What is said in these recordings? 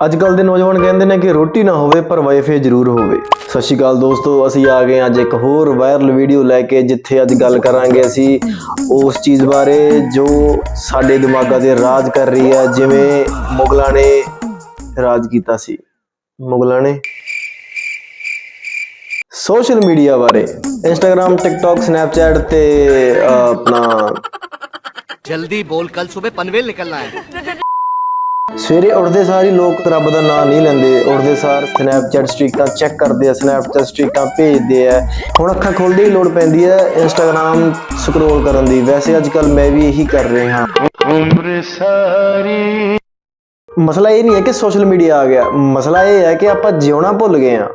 ਅੱਜ ਕੱਲ ਦੇ ਨੌਜਵਾਨ ਕਹਿੰਦੇ ਨੇ ਕਿ ਰੋਟੀ ਨਾ ਹੋਵੇ, ਪਰ ਵਾਈਫਾਈ ਜ਼ਰੂਰ ਹੋਵੇ। ਸਤਿ ਸ਼੍ਰੀ ਅਕਾਲ ਦੋਸਤੋ, ਅਸੀਂ ਆ ਗਏ ਅੱਜ ਇੱਕ ਹੋਰ ਵਾਇਰਲ ਵੀਡੀਓ ਲੈ ਕੇ, ਜਿੱਥੇ ਅੱਜ ਗੱਲ ਕਰਾਂਗੇ ਅਸੀਂ ਉਸ ਚੀਜ਼ ਬਾਰੇ ਜੋ ਸਾਡੇ ਦਿਮਾਗਾਂ ਤੇ ਰਾਜ ਕਰ ਰਹੀ ਹੈ, ਜਿਵੇਂ ਮੁਗਲਾਂ ਨੇ ਰਾਜ ਕੀਤਾ ਸੀ। ਮੁਗਲਾਂ ਨੇ ਸੋਸ਼ਲ ਮੀਡੀਆ ਬਾਰੇ ਇੰਸਟਾਗ੍ਰam ਟਿਕਟੋਕ ਸਨੈਪਚੈਟ ਤੇ ਆਪਣਾ ਜਲਦੀ ਬੋਲ ਕੱਲ ਸਵੇਰ ਪਨਵੇਲ ਨਿਕਲਣਾ ਹੈ। ਸਵੇਰੇ ਉੱਠਦੇ ਸਾਰ ਹੀ ਲੋਕ ਰੱਬ ਦਾ ਨਾਮ ਨਹੀਂ ਲੈਂਦੇ। ਉੱਠਦੇ ਸਾਰ ਸਨੈਪਚੈਟ ਸਟ੍ਰੀਕਾਂ ਚੈੱਕ ਕਰਦੇ ਆ ਸਨੈਪਚੈਟ ਸਟ੍ਰੀਕਾਂ ਭੇਜਦੇ ਆ। ਹੁਣ ਅੱਖਾਂ ਖੋਲਦੇ ਹੀ ਲੋੜ ਪੈਂਦੀ ਹੈ ਇੰਸਟਾਗ੍ਰam ਸਕਰੋਲ ਕਰਨ ਦੀ। ਵੈਸੇ ਅੱਜ ਕੱਲ ਮੈਂ ਵੀ ਇਹੀ ਕਰ ਰਿਹਾ ਹਾਂ। ਮਸਲਾ ਇਹ ਨਹੀਂ ਹੈ ਕਿ ਸੋਸ਼ਲ ਮੀਡੀਆ ਆ ਗਿਆ। ਮਸਲਾ ਇਹ ਹੈ ਕਿ ਆਪਾਂ ਜਿਉਣਾ ਭੁੱਲ ਗਏ ਆ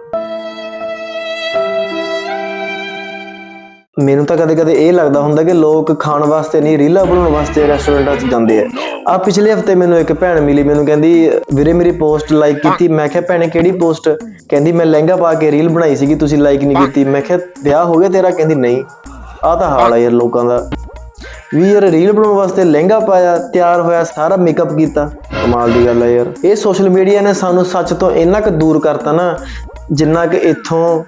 ਮੈਨੂੰ ਤਾਂ ਕਦੇ ਕਦੇ ਇਹ ਲੱਗਦਾ ਹੁੰਦਾ ਕਿ ਲੋਕ ਖਾਣ ਵਾਸਤੇ ਨਹੀਂ, ਰੀਲਾਂ ਬਣਾਉਣ ਵਾਸਤੇ ਰੈਸਟੋਰੈਂਟਾਂ 'ਚ ਜਾਂਦੇ ਆ। ਆ ਪਿਛਲੇ ਹਫ਼ਤੇ ਮੈਨੂੰ ਇੱਕ ਭੈਣ ਮਿਲੀ, ਮੈਨੂੰ ਕਹਿੰਦੀ, ਵੀਰੇ, ਮੇਰੀ ਪੋਸਟ ਲਾਈਕ ਕੀਤੀ। ਮੈਂ ਕਿਹਾ, ਭੈਣੇ, ਕਿਹੜੀ ਪੋਸਟ ਕਹਿੰਦੀ, ਮੈਂ ਲਹਿੰਗਾ ਪਾ ਕੇ ਰੀਲ ਬਣਾਈ ਸੀਗੀ, ਤੁਸੀਂ ਲਾਈਕ ਨਹੀਂ ਕੀਤੀ। ਮੈਂ ਕਿਹਾ, ਵਿਆਹ ਹੋ ਗਿਆ ਤੇਰਾ? ਕਹਿੰਦੀ, ਨਹੀਂ। ਆ ਤਾਂ ਹਾਲ ਆ ਯਾਰ ਲੋਕਾਂ ਦਾ। ਵੀ ਯਾਰ ਰੀਲ ਬਣਾਉਣ ਵਾਸਤੇ ਲਹਿੰਗਾ ਪਾਇਆ, ਤਿਆਰ ਹੋਇਆ, ਸਾਰਾ ਮੇਕਅਪ ਕੀਤਾ। ਕਮਾਲ ਦੀ ਗੱਲ ਹੈ ਯਾਰ। ਇਹ ਸੋਸ਼ਲ ਮੀਡੀਆ ਨੇ ਸਾਨੂੰ ਸੱਚ ਤੋਂ ਇੰਨਾ ਕੁ ਦੂਰ ਕਰਤਾ ਨਾ, ਜਿੰਨਾ ਕਿ ਇੱਥੋਂ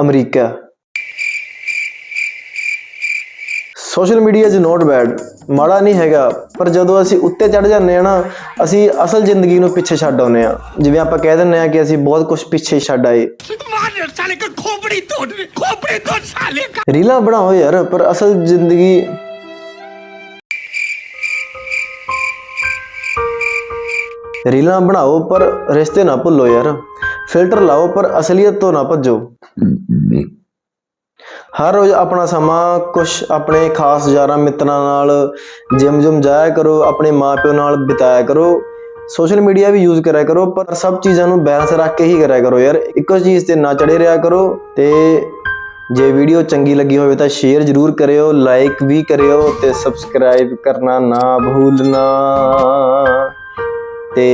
America. Social media is not bad ਮਾੜਾ ਨਹੀਂ ਹੈਗਾ, ਪਰ ਜਦੋਂ ਅਸੀਂ ਉੱਤੇ ਚੜ ਜਾਂਦੇ ਆ ਨਾ, ਅਸੀਂ ਅਸਲ ਜ਼ਿੰਦਗੀ ਨੂੰ ਪਿੱਛੇ ਛੱਡ ਆਉਂਦੇ ਆ ਜਿਵੇਂ ਆਪਾਂ ਕਹਿ ਦਿੰਦੇ ਆ ਕਿ ਅਸੀਂ ਬਹੁਤ ਕੁਝ ਪਿੱਛੇ ਛੱਡ ਆਏ। ਰੀਲਾ ਬਣਾਓ ਯਾਰ, ਪਰ ਅਸਲ ਜ਼ਿੰਦਗੀ ਰੀਲਾਂ ਬਣਾਓ, ਪਰ ਰਿਸ਼ਤੇ ਨਾ ਭੁੱਲੋ ਯਾਰ। ਫਿਲਟਰ ਲਾਓ, ਪਰ ਅਸਲੀਅਤ ਤੋਂ ਨਾ ਭੱਜੋ। ਹਰ ਰੋਜ਼ ਆਪਣਾ ਸਮਾਂ ਕੁਝ ਆਪਣੇ ਖਾਸ ਯਾਰਾਂ ਮਿੱਤਰਾਂ ਨਾਲ ਜਿਮ ਜਿਮ ਜਾਇਆ ਕਰੋ, ਆਪਣੇ ਮਾਪਿਓ ਨਾਲ ਬਿਤਾਇਆ ਕਰੋ ਸੋਸ਼ਲ ਮੀਡੀਆ ਵੀ ਯੂਜ਼ ਕਰਿਆ ਕਰੋ, ਪਰ ਸਭ ਚੀਜ਼ਾਂ ਨੂੰ ਬੈਲੈਂਸ ਰੱਖ ਕੇ ਹੀ ਕਰਿਆ ਕਰੋ ਯਾਰ। ਇੱਕੋ ਚੀਜ਼ ਤੇ ਨਾ ਚੜੇ ਰਿਹਾ ਕਰੋ ਤੇ ਜੇ ਵੀਡੀਓ ਚੰਗੀ ਲੱਗੀ ਹੋਵੇ ਤਾਂ ਸ਼ੇਅਰ ਜ਼ਰੂਰ ਕਰਿਓ ਲਾਈਕ ਵੀ ਕਰਿਓ ਤੇ ਸਬਸਕ੍ਰਾਈਬ ਕਰਨਾ ਨਾ ਭੁੱਲਣਾ। ਤੇ